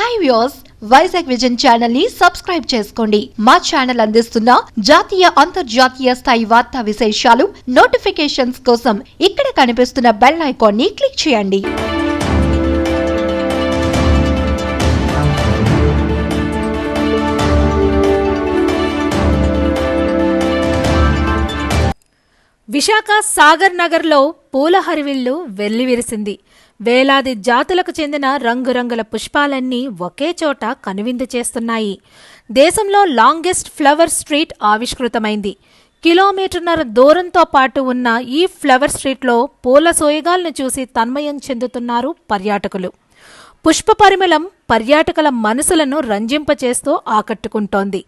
Hi views Vizag vision ఛానల్ని subscribe చేసుకోండి. మా ఛానల్ అందిస్తున్న జాతీయ అంతర్జాతీయ స్థాయి వార్తా విశేషాలు నోటిఫికేషన్స్ కోసం ఇక్కడ కనిపిస్తున్న బెల్ ఐకాన్ని క్లిక్ చేయండి. విశాఖ సాగర్ నగర్లో పూల హరివిల్లు వెల్లివిరిసింది. వేలాది జాతులకు చెందిన రంగురంగుల పుష్పాలన్నీ ఒకే చోట కనువిందు చేస్తున్నాయి. దేశంలో లాంగెస్ట్ ఫ్లవర్ స్ట్రీట్ ఆవిష్కృతమైంది. కిలోమీటర్న్నర దూరంతో పాటు ఉన్న ఈ ఫ్లవర్ స్ట్రీట్లో పూల సోయగాలను చూసి తన్మయం చెందుతున్నారు పర్యాటకులు. పుష్ప పరిమళం పర్యాటకుల మనసులను రంజింపచేస్తూ ఆకట్టుకుంటోంది.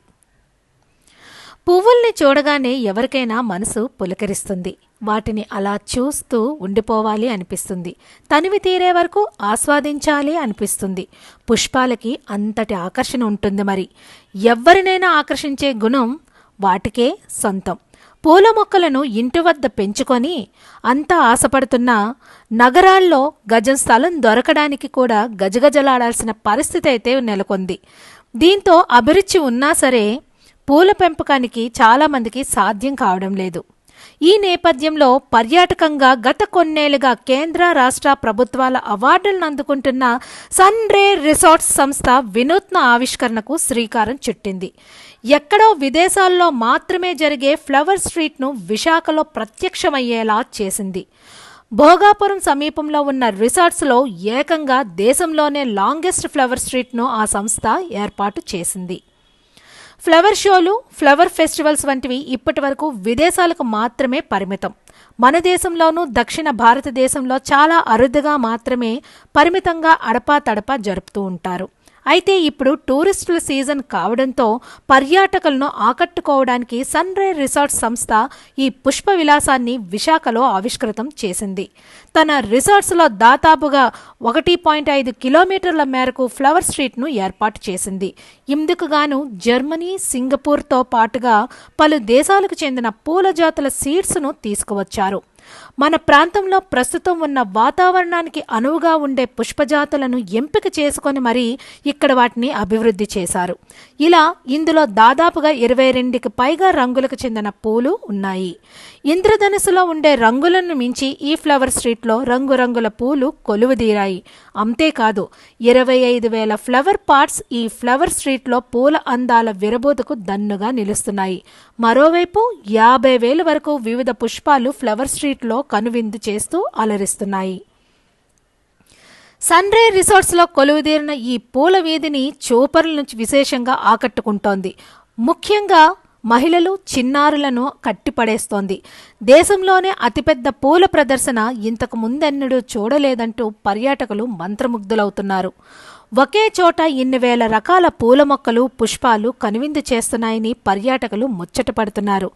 పువ్వుల్ని చూడగానే ఎవరికైనా మనసు పులకరిస్తుంది. వాటిని అలా చూస్తూ ఉండిపోవాలి అనిపిస్తుంది. తనివి తీరే వరకు ఆస్వాదించాలి అనిపిస్తుంది. పుష్పాలకి అంతటి ఆకర్షణ ఉంటుంది మరి. ఎవరినైనా ఆకర్షించే గుణం వాటికే సొంతం. పూల మొక్కలను ఇంటి వద్ద పెంచుకొని అంతా ఆశపడుతున్న నగరాల్లో గజం స్థలం దొరకడానికి కూడా గజగజలాడాల్సిన పరిస్థితి అయితే నెలకొంది. దీంతో అభిరుచి ఉన్నా సరే పూల పెంపకానికి చాలామందికి సాధ్యం కావడం లేదు. ఈ నేపథ్యంలో పర్యాటకంగా గత కొన్నేళ్ళుగా కేంద్ర రాష్ట్ర ప్రభుత్వాల అవార్డులను అందుకుంటున్న సన్ రే రిసార్ట్స్ సంస్థ వినూత్న ఆవిష్కరణకు శ్రీకారం చుట్టింది. ఎక్కడో విదేశాల్లో మాత్రమే జరిగే ఫ్లవర్ స్ట్రీట్ను విశాఖలో ప్రత్యక్షమయ్యేలా చేసింది. భోగాపురం సమీపంలో ఉన్న రిసార్ట్స్లో ఏకంగా దేశంలోనే లాంగెస్ట్ ఫ్లవర్ స్ట్రీట్ను ఆ సంస్థ ఏర్పాటు చేసింది. ఫ్లవర్ షోలు ఫ్లవర్ ఫెస్టివల్స్ వంటివి ఇప్పటి వరకు విదేశాలకు మాత్రమే పరిమితం. మన దేశంలోనూ దక్షిణ భారతదేశంలో చాలా అరుదుగా మాత్రమే పరిమితంగా అడపా తడపా జరుపుతూ ఉంటారు. అయితే ఇప్పుడు టూరిస్టుల సీజన్ కావడంతో పర్యాటకులను ఆకట్టుకోవడానికి సన్ రే రిసార్ట్ సంస్థ ఈ పుష్ప విలాసాన్ని విశాఖలో ఆవిష్కృతం చేసింది. తన రిసార్ట్స్లో దాదాపుగా ఒకటి పాయింట్ ఐదు కిలోమీటర్ల మేరకు ఫ్లవర్ స్ట్రీట్ను ఏర్పాటు చేసింది. ఇందుకు గాను జర్మనీ సింగపూర్తో పాటుగా పలు దేశాలకు చెందిన పూల జాతుల సీడ్స్ను తీసుకువచ్చారు. మన ప్రాంతంలో ప్రస్తుతం ఉన్న వాతావరణానికి అనువుగా ఉండే పుష్పజాతులను ఎంపిక చేసుకొని మరీ ఇక్కడ వాటిని అభివృద్ధి చేశారు. ఇలా ఇందులో దాదాపుగా ఇరవై రెండుకి పైగా రంగులకు చెందిన పూలు ఉన్నాయి. ఇంద్రధనుసులో ఉండే రంగులను మించి ఈ ఫ్లవర్ స్ట్రీట్లో రంగురంగుల పూలు కొలువుదీరాయి. అంతేకాదు ఇరవై ఐదు వేల ఫ్లవర్ పార్ట్స్ ఈ ఫ్లవర్ స్ట్రీట్లో పూల అందాల విరబోతుకు దన్నుగా నిలుస్తున్నాయి. మరోవైపు యాభై వేల వరకు వివిధ పుష్పాలు ఫ్లవర్ స్ట్రీట్ స్ట్రీట్లో కనువిందు చేస్తూ అలరిస్తున్నాయి. సన్రే రిసార్ట్స్లో కొలువుదీరిన ఈ పూల వీధిని చూపర్ల నుంచి విశేషంగా ఆకట్టుకుంటోంది. ముఖ్యంగా మహిళలు చిన్నారులను కట్టిపడేస్తోంది. దేశంలోనే అతిపెద్ద పూల ప్రదర్శన ఇంతకు ముందెన్నడూ చూడలేదంటూ పర్యాటకులు మంత్రముగ్ధులవుతున్నారు. ఒకే చోట ఇన్ని వేల రకాల పూల మొక్కలు పుష్పాలు కనువిందు చేస్తున్నాయని పర్యాటకులు ముచ్చటపడుతున్నారు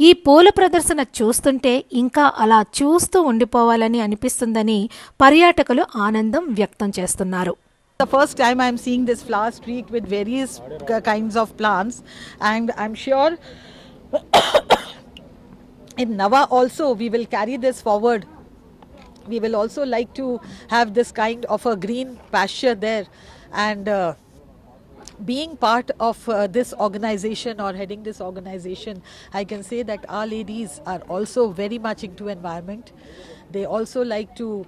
ఈ పూల ప్రదర్శన చూస్తుంటే ఇంకా అలా చూస్తూ ఉండిపోవాలని అనిపిస్తుందని పర్యాటకులు ఆనందం వ్యక్తం చేస్తున్నారు The first time I'm seeing this flower street with various kinds of plants, and I'm sure in Nava also we will carry this forward. We will also like to have this kind of a green pasture there, and uh, being part of uh, this organization or heading this organization, I can say that our ladies are also very much into environment. They also like to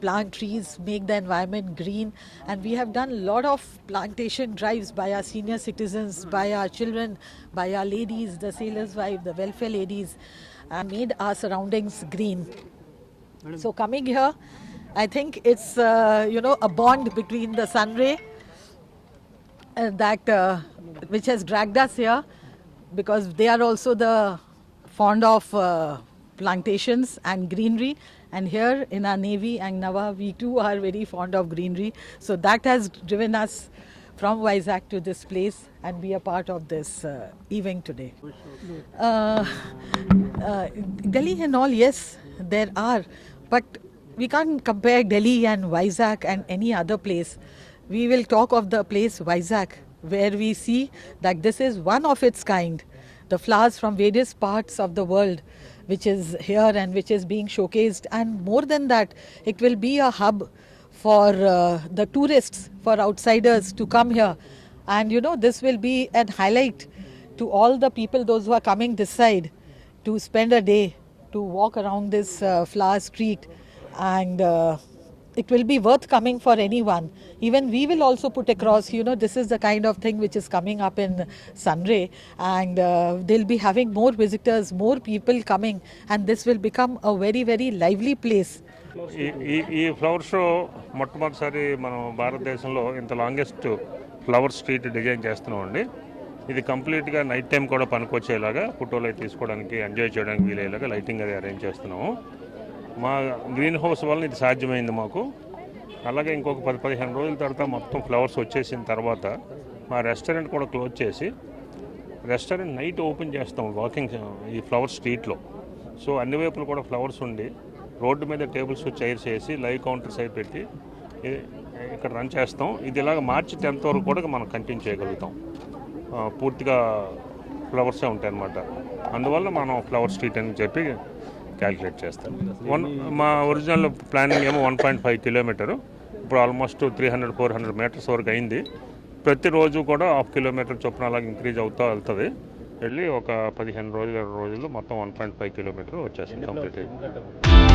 plant trees, make the environment green, and we have done a lot of plantation drives by our senior citizens, by our children, by our ladies, the sailors' wife, the welfare ladies, and made our surroundings green. So coming here, I think it's uh, you know a bond between the sun ray that uh, which has dragged us here because they are also the fond of uh, plantations and greenery. And here in our navy and nava we too are very fond of greenery. So that has driven us from Vizag to this place and be a part of this uh, event today. Uh, uh, Delhi and all, yes, there are, but we can't compare Delhi and Vizag and any other place. We will talk of the place Vizag, where we see that this is one of its kind. The flowers from various parts of the world, which is here and which is being showcased, and more than that, it will be a hub for uh, the tourists, for outsiders to come here. And you know, this will be an highlight to all the people, those who are coming this side, to spend a day to walk around this uh, flower street. And uh, it will be worth coming for anyone. Even we will also put across, you know, this is the kind of thing which is coming up in Sunray, and uh, they'll be having more visitors, more people coming, and this will become a very, very lively place. ఈ ఈ flower show మొట్టమొదటిసారి మనం భారతదేశంలో ఇంత longest flower street design చేస్తున్నామండి ఇది కంప్లీట్గా night time కూడా పనికొచ్చేలాగా ఫోటోలు తీసుకోవడానికి ఎంజాయ్ చేయడానికి వీలయ్యేలాగా లైటింగ్ అది అరేంజ్ చేస్తున్నాము. మా గ్రీన్ హౌస్ వల్ల ఇది సాధ్యమైంది మాకు. అలాగే ఇంకొక పది పదిహేను రోజుల తర్వాత మొత్తం ఫ్లవర్స్ వచ్చేసిన తర్వాత మా రెస్టారెంట్ కూడా క్లోజ్ చేసి రెస్టారెంట్ నైట్ ఓపెన్ చేస్తాం వాకింగ్ ఈ ఫ్లవర్ స్ట్రీట్లో. సో అన్ని వైపులు కూడా ఫ్లవర్స్ ఉండి రోడ్డు మీద టేబుల్స్ చైర్స్ వేసి లైవ్ కౌంటర్స్ అయి పెట్టి ఇక్కడ రన్ చేస్తాం. ఇది ఇలాగ మార్చి టెన్త్ వరకు కూడా మనం కంటిన్యూ చేయగలుగుతాం. పూర్తిగా ఫ్లవర్సే ఉంటాయి అన్నమాట అందువల్ల మనం ఫ్లవర్ స్ట్రీట్ అని చెప్పి క్యాలిక్యులేట్ చేస్తాం. వన్ మా ఒరిజినల్ ప్లానింగ్ ఏమో వన్ పాయింట్ ఫైవ్ కిలోమీటరు. ఇప్పుడు almost three hundred four hundred metres వరకు అయింది. ప్రతిరోజు కూడా హాఫ్ కిలోమీటర్ చొప్పున అలాగే ఇంక్రీజ్ అవుతూ వెళ్తుంది. వెళ్ళి ఒక పదిహేను రోజులు ఇరవై రోజులు మొత్తం వన్ పాయింట్ ఫైవ్ కిలోమీటర్ వచ్చేసింది కంప్లీట్ అయ్యి